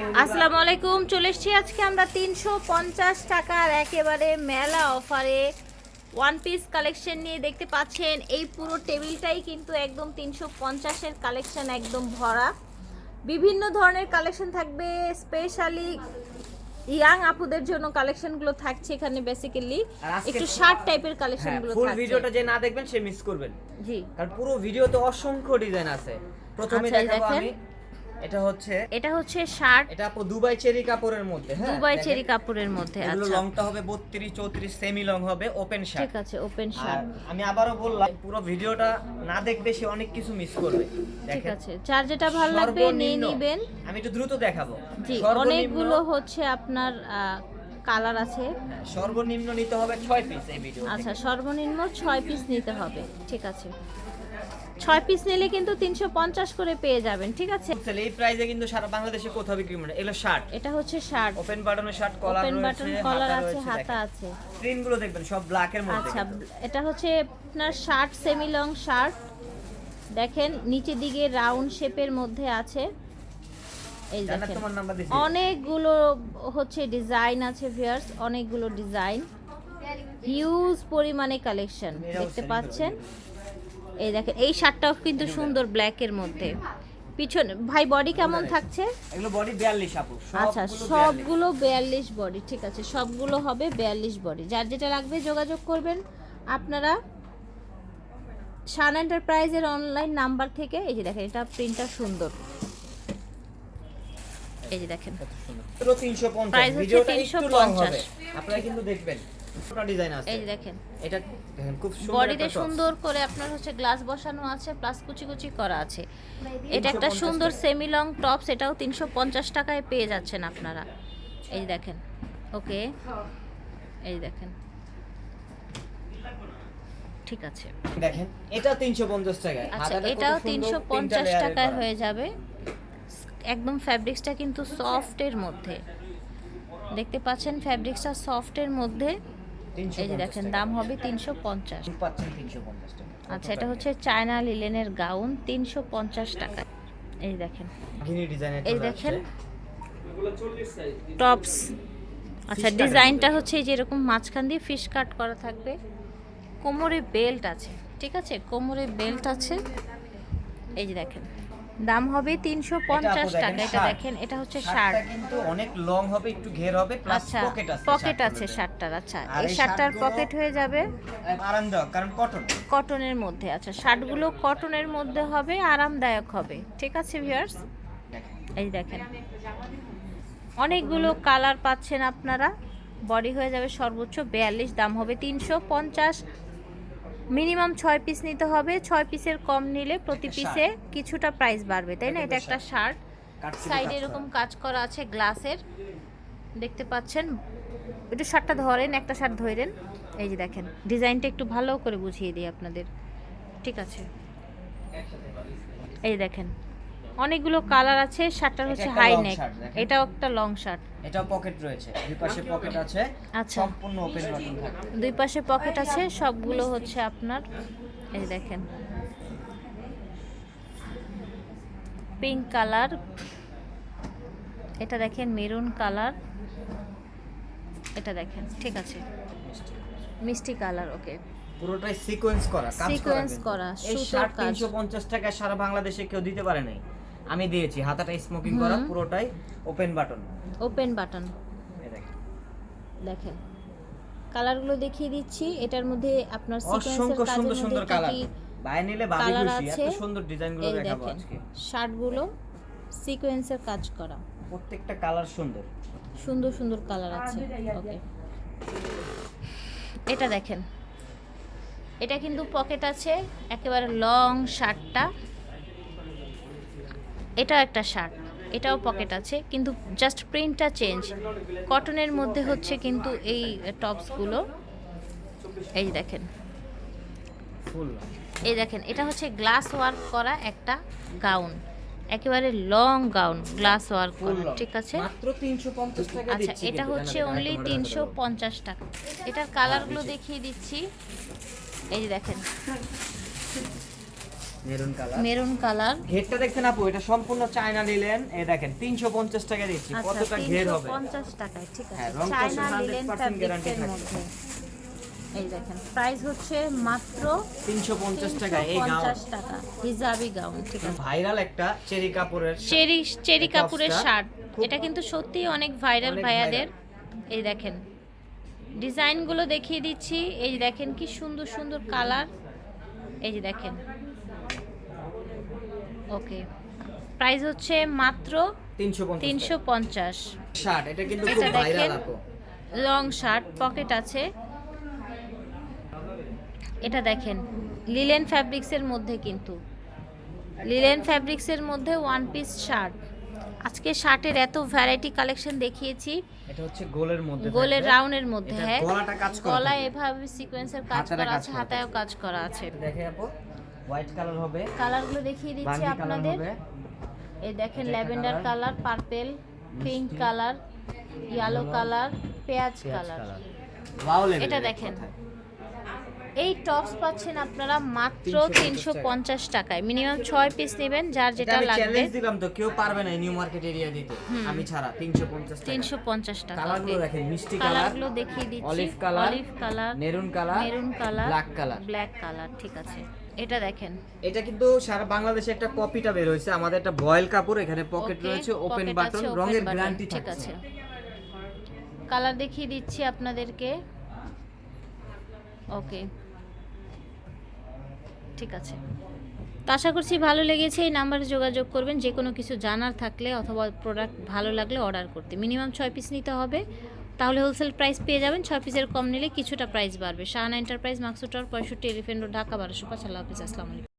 আসসালামু আলাইকুম চলে এসেছি আজকে আমরা তিনশো পঞ্চাশ টাকার একেবারে মেলা অফারে ওয়ান পিস কালেকশন নিয়ে দেখতে পাচ্ছেন। এই পুরো টেবিলটাই কিন্তু একদম তিনশো পঞ্চাশের কালেকশন একদম ভরা। বিভিন্ন ধরনের কালেকশন থাকবে স্পেশালি ইয়াং আপুদের জন্য কালেকশনগুলো থাকছে এখানে বেসিক্যালি একটু শার্ট টাইপের কালেকশনগুলো ফুল থাকছে। ভিডিওটা যে না দেখবেন সে মিস করবেন। জি। কারণ পুরো ভিডিওতে অসংখ্য ডিজাইন আছে। প্রথমে আচ্ছা, দেখাবো আমি। এটা হচ্ছে এটা হচ্ছে শার্ট এটা আপু দুবাই চেরি কাপড়ের মধ্যে হ্যাঁ? দুবাই চেরি কাপড়ের মধ্যে আচ্ছা। লংটা হবে 32 34 সেমি লং হবে ওপেন শার্ট ঠিক আছে ওপেন শার্ট আমি আবারও বললাম পুরো ভিডিওটা না দেখবে সে অনেক কিছু মিস করবে। ঠিক আছে যার যেটা ভালো লাগবে নিয়ে নিবেন। আমি একটু দ্রুত দেখাবো। জি অনেকগুলো হচ্ছে আপনার কালার আছে। হ্যাঁ, সর্বনিম্ন নিতে হবে 6 পিস এই ভিডিও আচ্ছা সর্বনিম্ন ছয় পিস নিতে হবে। ঠিক আছে। ছয় পিস নিলে কিন্তু তিনশো পঞ্চাশ করে পেয়ে যাবেন ঠিক আছে? এই প্রাইসে কিন্তু সারা বাংলাদেশে কোথাও বিক্রি করে না। এগুলো শার্ট এটা হচ্ছে শার্ট ওপেন বাটনের shirt collar open button collar আছে হাতা। আছে। প্রিন্টগুলো দেখবেন সব ব্ল্যাকের মধ্যে আচ্ছা এটা হচ্ছে আপনার শার্ট সেমি লং শার্ট দেখেন নিচের দিকে রাউন্ড শেপের মধ্যে আছে। এই দেখেন অনেকগুলো হচ্ছে ডিজাইন আছে ভিউয়ার্স অনেকগুলো ডিজাইন হিউজ পরিমাণে কালেকশন দেখতে পাচ্ছেন? এই দেখেন এই শার্টটাও কিন্তু সুন্দর ব্ল্যাকের মধ্যে। পিছনে ভাই বডি কেমন থাকছে? এগুলো বডি 42 আপু আচ্ছা সবগুলো 42 বিয়াল্লিশ বডি ঠিক আছে সবগুলো হবে বিয়াল্লিশ বডি যার যেটা লাগবে যোগাযোগ করবেন আপনারা। শান এন্টারপ্রাইজের অনলাইন নাম্বার থেকে এই যে দেখেন এটা প্রিন্টটা সুন্দর। এই যে দেখেন। 350 হচ্ছে ভিডিওটা একটু লং হবে। আপনারা কিন্তু দেখবেন। ডিজাইন আছে। এই যে দেখেন। এটা দেখেন খুব সুন্দর বডিতে সুন্দর করে আপনার হচ্ছে গ্লাস বসানো আছে প্লাস কুচি কুচি করা আছে। এটা একটা সুন্দর সেমি লং টপস এটাও তিনশো পঞ্চাশ টাকায় পেয়ে যাচ্ছেন আপনারা। এই দেখেন ওকে? এই দেখেন। ঠিক আছে। দেখেন এটা 350 টাকায়। আচ্ছা এটাও সুন্দর, তিনশো তিনটা পঞ্চাশ layer এর টাকায় হয়ে যাবে। একদম ফ্যাব্রিক্সটা কিন্তু সফটের মধ্যে। দেখতে পাচ্ছেন ফ্যাব্রিক্সটা সফটের মধ্যে। এই যে দেখেন দাম হবে তিনশো পঞ্চাশ। পাচ্ছেন 350 টাকা। আচ্ছা এটা হচ্ছে চায়না লিলেনের গাউন তিনশো পঞ্চাশ টাকা। এই দেখেন। এই দেখেন। টপস আচ্ছা ডিজাইনটা হচ্ছে এই যে এরকম মাঝখান দিয়ে ফিশ কাট করা থাকবে। কোমরে বেল্ট আছে ঠিক আছে? কোমরে বেল্ট আছে। এই যে দেখেন। দাম হবে তিনশো পঞ্চাশ টাকা এটা দেখেন এটা হচ্ছে শার্ট। কিন্তু অনেক লং হবে একটু ঘের হবে প্লাস আচ্ছা পকেট আছে পকেট শার্টটার আছে শার্টটার আচ্ছা। এই শার্টটার পকেট হয়ে যাবে? আরামদায়ক কারণ কটন কটনের মধ্যে আচ্ছা শার্টগুলো কটনের মধ্যে হবে আরামদায়ক হবে। ঠিক আছে ভিউয়ার্স এই দেখেন। অনেকগুলো কালার পাচ্ছেন আপনারা। বডি হয়ে যাবে সর্বোচ্চ বিয়াল্লিশ দাম হবে তিনশো পঞ্চাশ। মিনিমাম ছয় পিস নিতে হবে। ছয় পিসের কম নিলে প্রতি পিসে কিছুটা প্রাইস বাড়বে তাই না? এটা একটা শার্ট সাইডে এরকম কাজ করা আছে গ্লাসের। দেখতে পাচ্ছেন একটু শার্টটা ধরেন একটা শার্ট ধরেন। এই যে দেখেন ডিজাইনটা একটু ভালো করে বুঝিয়ে দিই আপনাদের। ঠিক আছে? এই দেখেন অনেকগুলো কালার আছে শার্টটার হচ্ছে হাই নেক এটাও একটা লং শার্ট এটাও পকেট রয়েছে। দুই পাশে পকেট আছে। আচ্ছা। সম্পূর্ণ ওপেন বাটন থাকবে। দুই পাশে পকেট আছে সবগুলো হচ্ছে আপনার এই দেখেন। পিঙ্ক কালার এটা দেখেন মেরুন কালার এটা দেখেন ঠিক আছে। মিষ্টি কালার ওকে পুরোটাই সিকোয়েন্স করা কাজ করা এই শার্ট কাজ। 350 টাকা সারা বাংলাদেশে কেউ দিতে পারে নাই। আমি দিয়েছি। হাতাটা স্মোকিং করা পুরোটাই ওপেন বাটন ওপেন বাটন দেখেন। কালারগুলো দেখিয়ে দিচ্ছি। এটার মধ্যে আপনার সিকোয়েন্সের কাজের সুন্দর সুন্দর মধ্যে কালার কি বাইরে নিলে কালার খুশি। এত সুন্দর ডিজাইনগুলো দেখাবো আজকে। শার্টগুলো সিকোয়েন্সের কাজ করা। প্রত্যেকটা কালার সুন্দর। সুন্দর সুন্দর কালার আছে। ওকে এটা দেখেন। এটা কিন্তু পকেট আছে। একেবারে লং শার্টটা এটাও একটা শার্ট এটাও পকেট আছে কিন্তু জাস্ট প্রিন্টটা চেঞ্জ কটনের মধ্যে হচ্ছে কিন্তু এই টপসগুলো। এই দেখেন। এই দেখেন এটা হচ্ছে গ্লাস ওয়ার্ক করা একটা গাউন একেবারে লং গাউন গ্লাস ওয়ার্ক করা ঠিক আছে? মাত্র 350 টাকা আচ্ছা এটা হচ্ছে অনলি তিনশো পঞ্চাশ টাকা। এটার কালারগুলো দেখিয়ে দিচ্ছি। এই যে দেখেন। মেরুন কালার মেরুন কালার ঘেরটা দেখছেন আপু এটা সম্পূর্ণ চায়না নিলেন এই দেখেন তিনশো পঞ্চাশ টাকা দিচ্ছি আচ্ছা কতটা ঘের হবে? পঞ্চাশ টাকায় ঠিক আছে। চায়না লিলেন 100% guarantee ফ্যাব্রিক্সের থাকবে। মধ্যে। এই দেখেন প্রাইস হচ্ছে মাত্র তিনশো পঞ্চাশ টাকা এই গাউন। পঞ্চাশ টাকা হিজাবি গাউন ঠিক আছে। ভাইরাল একটা চেরি কাপড়ের চেরি চেরি কাপুরের শার্ট। এটা কিন্তু সত্যিই অনেক ভাইরাল ভাইয়াদের। এই দেখেন ডিজাইনগুলো দেখিয়ে দিচ্ছি। এই দেখেন কি সুন্দর সুন্দর কালার। এই যে দেখেন ওকে। প্রাইস হচ্ছে মাত্র তিনশো পঞ্চাশ শার্ট এটা কিন্তু খুব দেখেন। ভাইরাল আপু। লং শার্ট পকেট আছে। এটা দেখেন লিলেন ফ্যাব্রিক্সের মধ্যে কিন্তু। লিলেন ফ্যাব্রিক্সের মধ্যে ওয়ান পিস শার্ট। আজকে শার্টের এত ভ্যারাইটি কালেকশন দেখিয়েছি। এটা হচ্ছে গোলের মধ্যে গোলের। রাউন্ডের মধ্যে হ্যাঁ? গলাটা কাজ করা থাকবে। এভাবে সিকোয়েন্সের কাজ করা আছে হাতায়ও কাজ করা আছে। দেখে আপু। হোয়াইট কালার হবে। কালারগুলো দেখিয়ে দিচ্ছি আপনাদের। এই দেখেন lavender colour purple pink colour yellow colour পেঁয়াজ কালার। কালার ওয়াও লেভেল এটা দেখেন। এই টপস পাচ্ছেন আপনারা মাত্র 350 তিনশো পঞ্চাশ টাকায়। মিনিমাম ছয় পিস নেবেন যার যেটা আমি লাগবে। চ্যালেঞ্জ দিলাম তো কেউ পারবে না নিউ মার্কেট এরিয়া দিতে। আমি ছাড়া 350 টাকা। তিনশো পঞ্চাশ টাকা কালারগুলো দেখেন মিষ্টি কালার কালারগুলো দেখিয়ে দিচ্ছি। Olive colour olive colour maroon colour maroon colour black colour black colour ঠিক আছে। এটা দেখেন। এটা কিন্তু সারা বাংলাদেশে একটা কপিটা বের হয়েছে আমাদের একটা বয়েল কাপড় এখানে পকেট রয়েছে ওপেন বাটন রঙের গ্যারান্টি ঠিক আছে। কালার দেখিয়ে দিচ্ছি আপনাদেরকে। ওকে ঠিক আছে। তো আশা করছি ভালো লেগেছে এই নাম্বারে যোগাযোগ করবেন। যে কোনো কিছু জানার থাকলে অথবা প্রোডাক্ট ভালো লাগলে অর্ডার করতে। মিনিমাম ছয় পিস নিতে হবে। তাহলে হোলসেল প্রাইস পেয়ে যাবেন। ছয় পিসের কম নিলে কিছুটা প্রাইস বাড়বে। শাহানা এন্টারপ্রাইজ মাকসুটার পঁয়ষট্টি এলিফেন্ট ঢাকা, বারোশো পাঁচ আল্লাহ হাফিজ আসসালামু আলাইকুম।